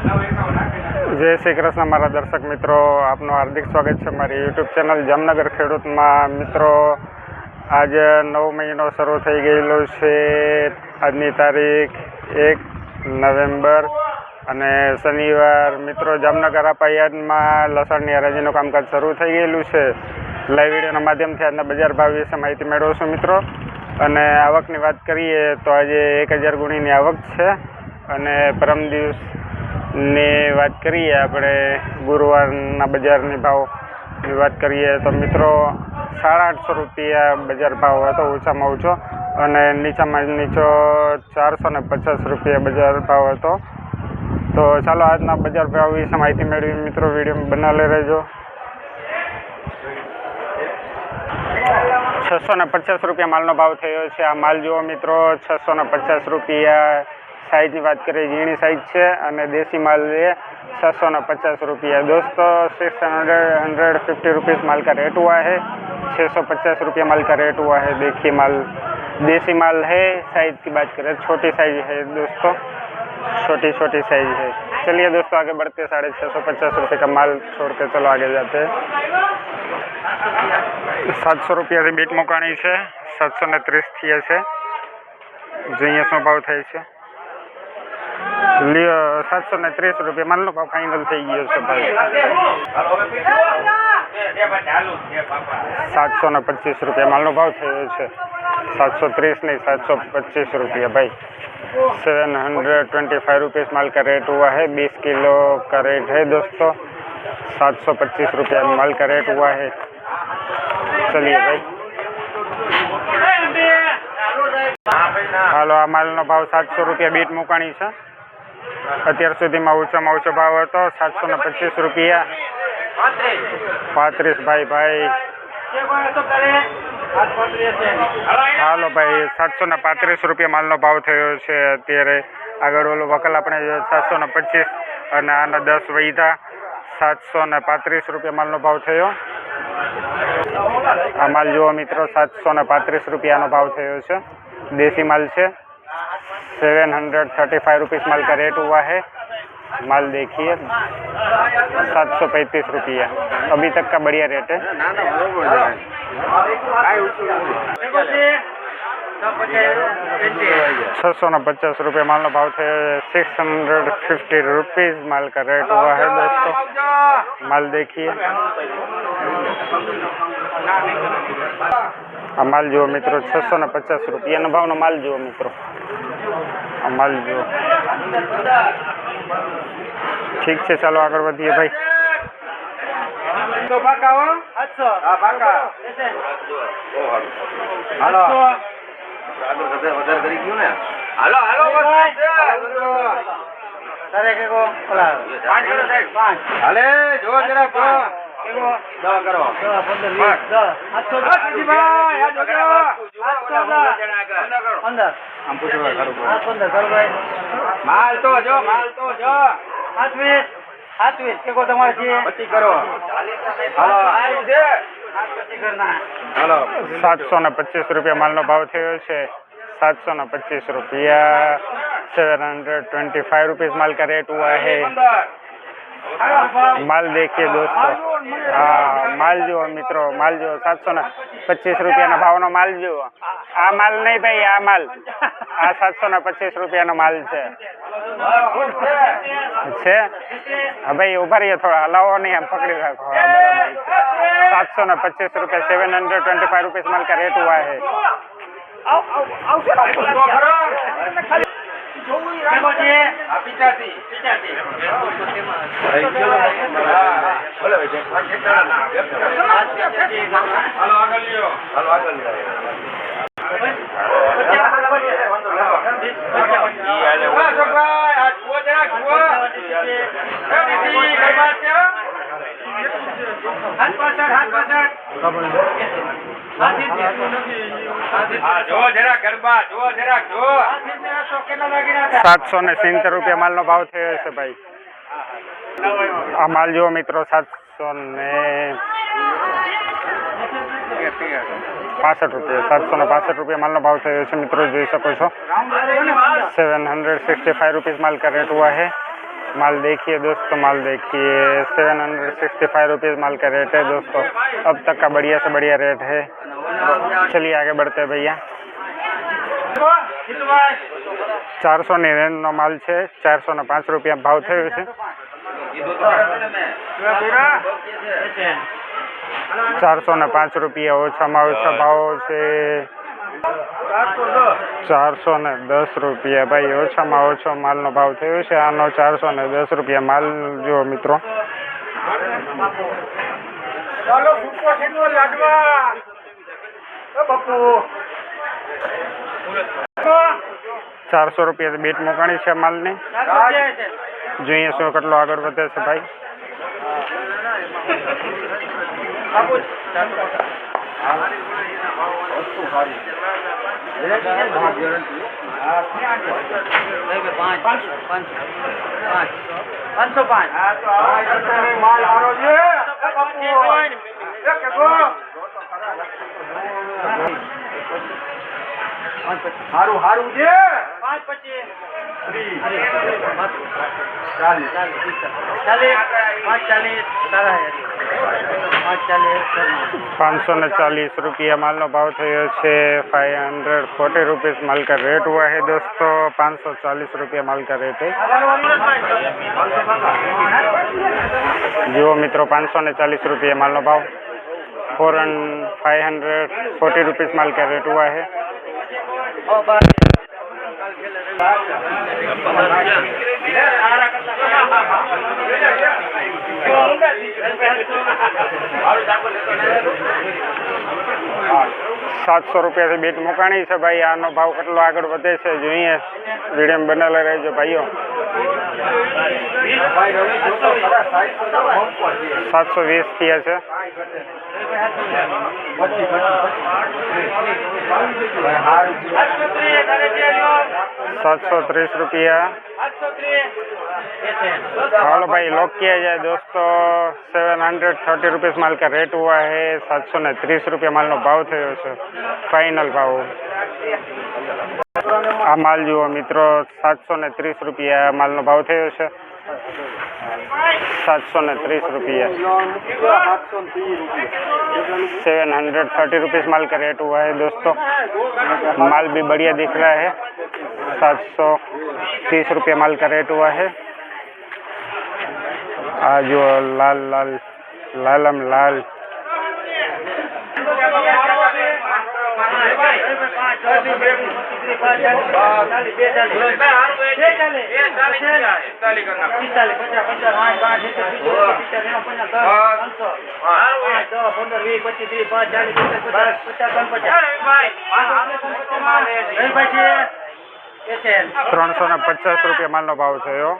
જય શ્રી કૃષ્ણ મારા દર્શક મિત્રો, આપનું હાર્દિક સ્વાગત છે મારી યુટ્યુબ ચેનલ જામનગર ખેડૂતમાં. મિત્રો, આજે નવ મહિનો શરૂ થઈ ગયેલો છે. આજની તારીખ એક નવેમ્બર અને શનિવાર. મિત્રો, જામનગર અપાયાદમાં લસણની હરાજીનું કામકાજ શરૂ થઈ ગયેલું છે. લાઈવ વિડીયોના માધ્યમથી આજના બજાર ભાવ વિશે માહિતી મેળવશું મિત્રો. અને આવકની વાત કરીએ તો આજે એક હજાર ગુણીની આવક છે. અને પરમ દિવસની વાત કરીએ આપણે ગુરુવારના બજારની ભાવની વાત કરીએ તો મિત્રો સાડા આઠસો રૂપિયા બજાર ભાવ હતો, ઓછામાં ઓછો. અને નીચામાં નીચો ચારસો ને પચાસ રૂપિયા બજાર ભાવ હતો. તો ચાલો આજના બજાર ભાવ વિશે માહિતી મેળવી. મિત્રો, વીડિયો બનાવી રહેજો છસો ને પચાસ રૂપિયા માલનો ભાવ થયો છે. આ માલ જુઓ મિત્રો, છસો ને પચાસ રૂપિયા સાઈઝની વાત કરીએ ઝીણી સાઈઝ છે અને દેશી માલ છે छः ने पचास रुपया दोस्तों six hundred hundred fifty rupees माल का रेट हुआ है छः सौ पचास रुपया माल का रेट हुआ है देखिए माल देसी माल है साइज़ की बात करें छोटी साइज़ है दोस्तों छोटी छोटी साइज़ है चलिए दोस्तों आगे बढ़ते साढ़े छः सौ पचास रुपये का माल छोड़ के चलो आगे जाते हैं સાતસો રૂપિયાથી બીટ મુકાણી છે સાતસો ને ત્રીસ થયા છે જોઈએ શું ભાવ થાય છે લ્યો સાતસો ને ત્રીસ રૂપિયા માલનો ભાવ ફાઇનલ થઈ ગયો છે ભાઈ સાતસો ને પચીસ રૂપિયા માલનો ભાવ થયો છે सात सौ तीस नहीं सात सौ पच्चीस रुपया भाई seven hundred twenty five rupees माल का रेट हुआ है बीस किलो का रेट है दोस्तों सात सौ पच्चीस रुपया माल का रेट हुआ है चलिए भाई હાલો આ માલનો ભાવ સાતસો રૂપિયા બીટ મુકાણી છે અત્યાર સુધીમાં ઓછામાં ઓછો ભાવ હતો સાતસો ને પચીસ રૂપિયા. પાંત્રીસ, ભાઈ ભાઈ. હાલો, ભાઈ સાતસો ને પાંત્રીસ રૂપિયા માલનો ભાવ થયો છે અત્યારે. આગળ ઓલો વકલ આપણે સાતસો ને પચીસ અને આના દસ વૈધા સાતસો ને પાંત્રીસ રૂપિયા માલનો ભાવ થયો. આ માલ જુઓ મિત્રો સાતસો ને પાંત્રીસ રૂપિયાનો ભાવ થયો છે. દેશી માલ છે. seven hundred thirty five rupees माल का रेट हुआ है माल देखिए सात सौ पैंतीस रुपया अभी तक का बढ़िया रेट है छः ने पचास रुपये माल નો ભાવ થયો सिक्स हंड्रेड फिफ्टी रुपीज़ माल का रेट हुआ है दोस्तों माल देखिए આ માલ જુઓ મિત્રો છસો ને પચાસ રૂપિયાના ભાવનો માલ જુઓ મિત્રો. આ માલ જુઓ. ઠીક છે ચાલો આગળ વધીએ ભાઈ. તો પાકા હો આઠસો હા પાકા હાલો. હાલો હાલો તારે કે કો ઓલા પાંચ કરો સાહેબ પાંચ હાલે જો જરા જો દવા કરો પંદર વીસ આઠસો ભાઈ આ જોજો આઠસો પંદર આમ પૂછો ખરું પંદર ખરું ભાઈ માલ તો જો માલ તો જો સાતવીસ સાતવીસ કે કો તમારે છે પચી કરો હાલો આયું છે પચી કરના હાલો સાતસો ને પચીસ રૂપિયા માલનો ભાવ થયો છે सात सौ न पच्चीस रुपया seven hundred twenty five rupees माल का रेट हुआ है માલ દેખીએ દોસ્તો હા માલ જુઓ મિત્રો માલ જુઓ સાતસો ને પચીસ રૂપિયાના ભાવનો માલ જુઓ આ માલ નહીં ભાઈ આ માલ આ સાતસો ને પચીસ રૂપિયાનો માલ છે છે હા ભાઈ ઊભા રહીએ થોડા હલાવો નહીં આમ પકડી રાખો સાતસો ને પચીસ રૂપિયા seven hundred twenty five rupees માલ કા રેટ હુઆ હે જો જરા ગરબા જો જરા જો સાતસો ને સિત્તેર રૂપિયા માલનો ભાવ થયો છે ભાઈ આ માલ જુઓ મિત્રો સાતસો ને પાસઠ રૂપિયા સાતસો ને પાસઠ રૂપિયા માલનો ભાવ થયો છે મિત્રો જોઈ શકો છો seven hundred sixty five rupees माल का रेट हुआ है माल देखिए दोस्तों माल देखिए seven hundred sixty five rupees माल का रेट है दोस्तों अब तक का बढ़िया से बढ़िया रेट है चलिए आगे बढ़ते हैं भैया ચારસો ની રેન્જનો માલ છે, ચારસો ને પાંચ રૂપિયા ભાવ થયો છે. ચારસો ને પાંચ રૂપિયા ઓછામાં ઓછા ભાવ છે. ચારસો ને દસ રૂપિયા ભાઈ, ઓછામાં ઓછો માલનો ભાવ થયો છે. આનો ચારસો ને દસ રૂપિયા માલ જો મિત્રો. ચાલો લાડવા. બાપુ. ચારસો રૂપિયા બીટ મુકાણી છે માલની. જોઈએ શું કેટલો આગળ વધે છે ભાઈ. પાંચસો પાંચ. માલ હારો છે એ બાપુ એ કેગો હારું હારું છે પાંચ પચીસ ચાલીસ પાંચ ચાલીસ પાંચ ચાલીસ पाँच सौ ने चालीस रुपया माल નો भाव થયો છે फाइव हंड्रेड फोर्टी रुपीज़ माल का रेट हुआ है दोस्तों पाँच सौ चालीस रुपया माल का रेट है જુઓ મિત્રો પાંચસો ને ચાલીસ રૂપિયા માલનો ભાવ four five hundred forty rupees माल का रेट हुआ है સાતસો રૂપિયાથી બીટ મુકાણી છે ભાઈ. આનો ભાવ કેટલો આગળ વધે છે જોઈએ. વીડિયો બનેલા રહેજો ભાઈઓ. સાતસો વીસ થયા છે. સાતસો ત્રીસ રૂપિયા हालो भाई लॉक किया जाए दोस्तों सेवन हंड्रेड थर्टी रुपीज़ माल का रेट हुआ है सात सौ ने ત્રીસ રૂપિયા માલનો ભાવ થયો છે ફાઇનલ ભાવ આ માલ જુઓ મિત્રો સાતસો ને ત્રીસ રૂપિયા માલનો ભાવ થયો છે सात सौ ने रुपये। सेवन हंड्रेड थर्टी रुपीज़ माल का रेट हुआ है दोस्तों। माल भी बढ़िया दिख रहा है। सात सौ तीस रुपये माल का रेट हुआ है। आज जो लाल लाल लालम लाल ત્રણસો ને પચાસ રૂપિયા માલનો ભાવ થયો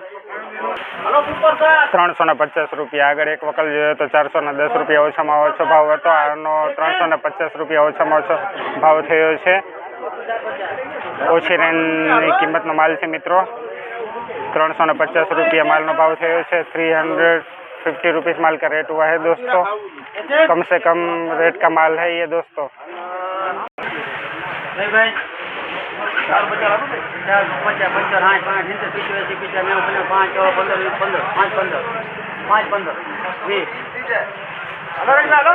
ત્રણસો ને પચાસ રૂપિયા. આગળ એક વખત જોઈએ તો ચારસો ને દસ રૂપિયા ઓછામાં ઓછો ભાવ હતો. આનો ત્રણસો ને પચાસ રૂપિયા ઓછામાં ઓછો ભાવ થયો છે. ઓછી રેન્જની કિંમતનો માલ છે મિત્રો ત્રણસો ને પચાસ રૂપિયા માલનો ભાવ થયો છે થ્રી हंड्रेड फिफ्टी रुपीज़ माल का रेट हुआ है दोस्तों कम से कम रेट का माल है ये दोस्तों પાંચ પંદર. વીસ. હાલો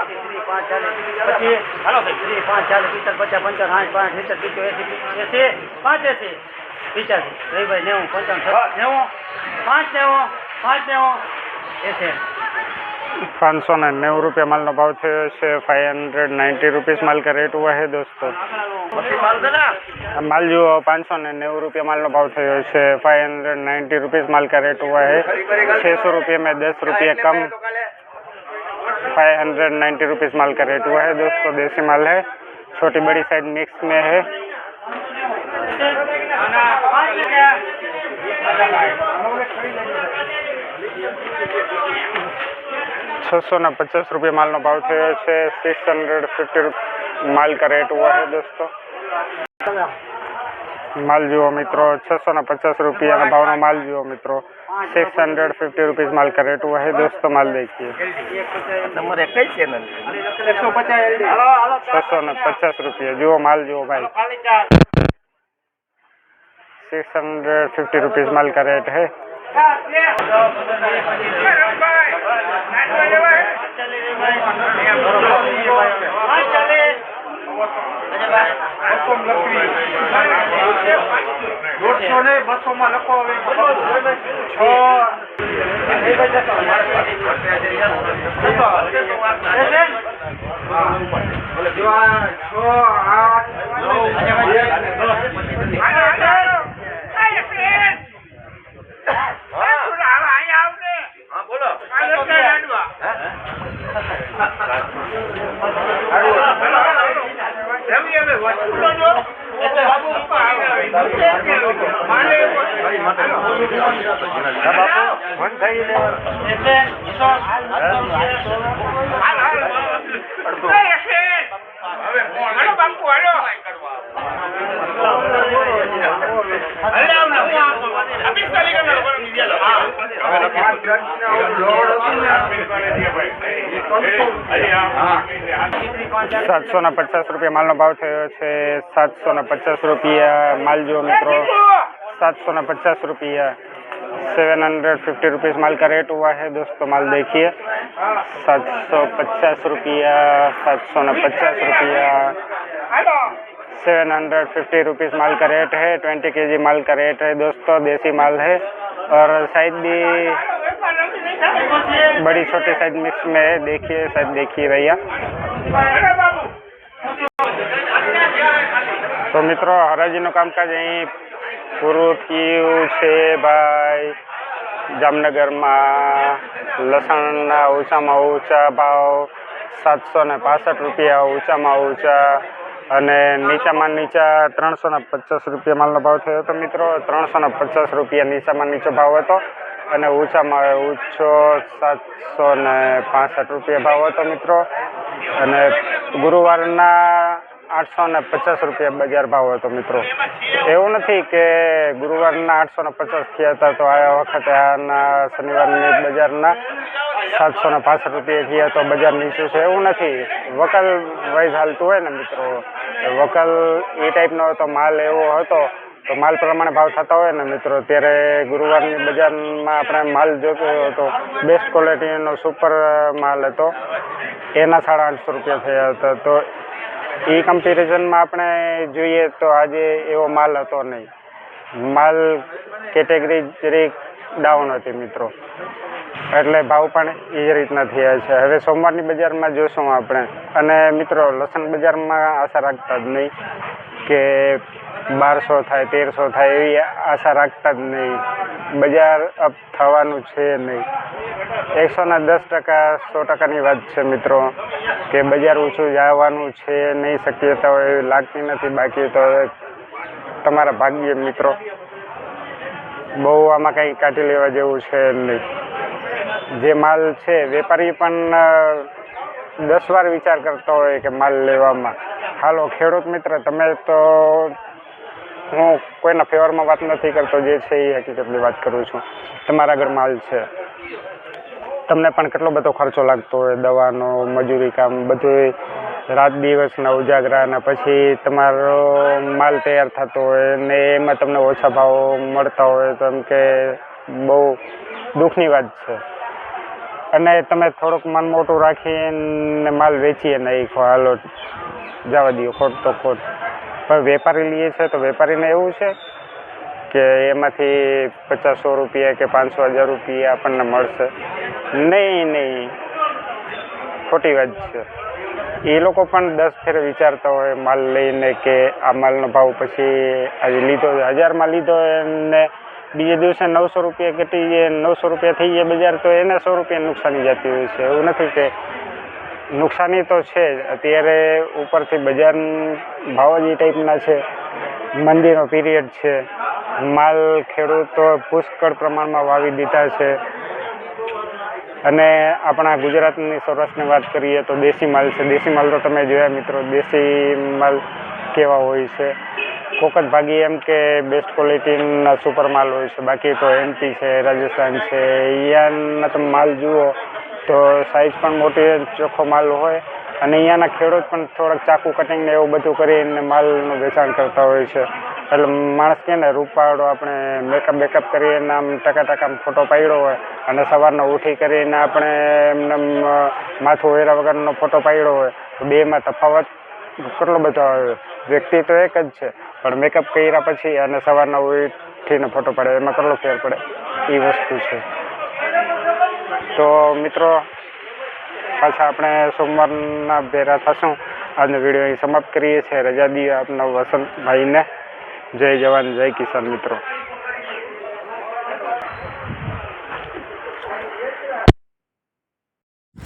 પાંચ ચાલીસ. પછી હાલો ત્રીસ પાંચ ચાલીસ પિત્તર પચાસ પંચાવન સાઠ પાંચ સિત્તેર પીચો એસી એસી પાંચ એસી. પિચાસી રવિભાઈ નેવું પંચાવન નેવું. પાંચ નેવું પાંચ નેવું એસી. माल નો ભાવ થયો છે फाइव हंड्रेड नाइन्टी रुपीज़ माल का रेट हुआ है दोस्तों આ માલ જુઓ પાંચસો ને નેવું રૂપિયા માલનો ભાવ થયો છે फाइव हंड्रेड नाइन्टी रुपीज़ माल का रेट हुआ है छः सौ रुपये में दस रुपये कम फाइव हंड्रेड नाइन्टी रुपीज़ माल का रेट हुआ है दोस्तों देसी माल है छोटी बड़ी साइज मिक्स में है छः ने पचास रुपये माल નો ભાવ થયો છે સિક્સ हंड्रेड फिफ्टी माल का रेट हुआ है दोस्तों माल जुओ मित्रों छः ने पचास रुपया भाव माल जुओ मित्रों सिक्स हंड्रेड फिफ्टी रुपीज़ माल का रेट हुआ है दोस्तों माल देखिए નંબર એક કઈ ચેનલ એકસો પચાસ छः ने पचास रुपये जुओ माल जुओ भाई सिक्स हंड्रेड फिफ्टी रुपीज़ माल का रेट है દોઢસો ને બસો માં લખો હવે છ છ આઠ મન થઈ લેવાનું સાતસો ને પચાસ રૂપિયા માલનો ભાવ થયો છે સાતસો ને પચાસ રૂપિયા માલ જો મિત્રો सात सौ न पचास रुपया सेवन हंड्रेड फिफ्टी रुपीज़ माल का रेट हुआ है दोस्तों माल देखिए सात सौ पचास रुपया सात सौ न पचास रुपया सेवन हंड्रेड फिफ्टी रुपीज़ माल का रेट है ट्वेंटी के जी माल का रेट है दोस्तों देसी माल है और साइज भी बड़ी छोटी साइज मिक्स में है देखिए साइज देखिए भैया તો મિત્રો હરાજીનું કામકાજ અહીં પૂરું થયું છે ભાઈ જામનગરમાં લસણના ઓછામાં ઓછા ભાવ સાતસો ને પાસઠ રૂપિયા ઓછામાં ઓછા અને નીચામાં નીચા ત્રણસો ને પચાસ રૂપિયા માલનો ભાવ થયો હતો મિત્રો. ત્રણસો ને પચાસ રૂપિયા નીચામાં નીચો ભાવ હતો અને ઊંચામાં ઊંચો સાતસો ને રૂપિયા ભાવ હતો મિત્રો. અને ગુરુવારના આઠસો ને પચાસ રૂપિયા બજાર ભાવ હતો મિત્રો. એવું નથી કે ગુરુવારના આઠસો ને પચાસ થયા હતા તો આ વખતે આના શનિવારની બજારના સાતસો ને પાસઠ રૂપિયા થયા તો બજાર નીચું છે. એવું નથી. વકલ વાઇઝ હાલતું હોય ને મિત્રો. વકલ એ ટાઈપનો હતો, માલ એવો હતો, તો માલ પ્રમાણે ભાવ થતા હોય ને મિત્રો. ત્યારે ગુરુવારની બજારમાં આપણે માલ જોતો હતો. બેસ્ટ ક્વોલિટીનો સુપર માલ હતો. એના સાડા આઠસો રૂપિયા થયા હતા. તો એ કમ્પેરિઝનમાં આપણે જોઈએ તો આજે એવો માલ હતો નહીં. માલ કેટેગરી જરીક ડાઉન હતી મિત્રો. એટલે ભાવ પણ એ રીતના થયા છે. હવે સોમવારની બજારમાં જોશું આપણે. અને મિત્રો લસણ બજારમાં આશા રાખતા જ નહીં કે બારસો થાય, તેરસો થાય એવી આશા રાખતા જ નહીં. બજાર અપ થવાનું છે નહીં. એકસો ને દસ ટકા, સો ટકાની વાત છે મિત્રો, કે બજાર ઊંચું જવાનું છે, નહીં શક્યતા હોય એવી લાગતી નથી. બાકી તો તમારા ભાગ્ય મિત્રો, બહુ આમાં કંઈ કાઢી લેવા જેવું છે નહીં. જે માલ છે, વેપારી પણ દસ વાર વિચાર કરતો હોય કે માલ લેવામાં. હાલો, ખેડૂત મિત્ર, તમે તો હું કોઈના ફેવરમાં વાત નથી કરતો, જે છે એ હકીકતની વાત કરું છું. તમારા ઘર માલ છે. તમને પણ કેટલો બધો ખર્ચો લાગતો હોય, દવાનો, મજૂરી કામ બધું રાત દિવસના ઉજાગરા અને પછી તમારો માલ તૈયાર થતો હોય ને એમાં તમને ઓછા ભાવ મળતા હોય, તો એમ કે બહુ દુઃખની વાત છે. અને તમે થોડુંક મન મોટું રાખીને માલ વેચીએ નહીં હાલો, જવા દો ખોટ તો ખોટ. પણ વેપારી લઈએ છે તો વેપારીને એવું છે કે એમાંથી પચાસો રૂપિયા કે પાંચસો હજાર રૂપિયા આપણને મળશે. નહીં નહીં. ખોટી વાત છે. એ લોકો પણ દસ ફેર વિચારતા હોય માલ લઈને કે આ માલનો ભાવ પછી આજે લીધો હજારમાં લીધો એને બીજે દિવસે નવસો રૂપિયા ઘટી જાય, નવસો રૂપિયા થઈ જાય બજાર, તો એને સો રૂપિયા નુકસાની જતી હોય છે. એવું નથી કે નુકસાની તો છે જ. અત્યારે ઉપરથી બજાર ભાવ જ એ ટાઈપના છે. મંદીનો પીરિયડ છે. માલ, ખેડૂતો પુષ્કળ પ્રમાણમાં વાવી દીધા છે. અને આપણા ગુજરાતની સૌરાષ્ટ્રની વાત કરીએ તો દેશી માલ છે. દેશી માલ તો તમે જોયા મિત્રો, દેશી માલ કેવા હોય છે. કોક જ ભાગી એમ કે બેસ્ટ ક્વોલિટીના સુપર માલ હોય છે. બાકી તો એમપી છે, રાજસ્થાન છે. અહીંયાના તમે માલ જુઓ તો સાઈઝ પણ મોટી ચોખ્ખો માલ હોય. અને અહીંયાના ખેડૂત પણ થોડાક ચાકુ કટિંગને એવું બધું કરીને માલનું વેચાણ કરતા હોય છે. એટલે માણસ કે ને, રૂપાળો આપણે મેકઅપ બેકઅપ કરીને આમ ટકા ટકા ફોટો પાડ્યો હોય અને સવારના ઉઠી કરીને આપણે એમને માથું વેરા વગરનો ફોટો પાડ્યો હોય, તો બેમાં તફાવત કેટલો બધો આવે? વ્યક્તિ તો એક જ છે, પણ મેકઅપ કર્યા પછી અને સવારના ઉઠીને ફોટો પાડે, એમાં કેટલો ફેર પડે? એ વસ્તુ છે. તો મિત્રો, પાછા આપણે સોમવારના ભેરા થશું. આજનો વીડિયો અહીં સમાપ્ત કરીએ છીએ. રજા દઈએ આપના વસંતભાઈને. જય જવાન, જય કિસાન મિત્રો.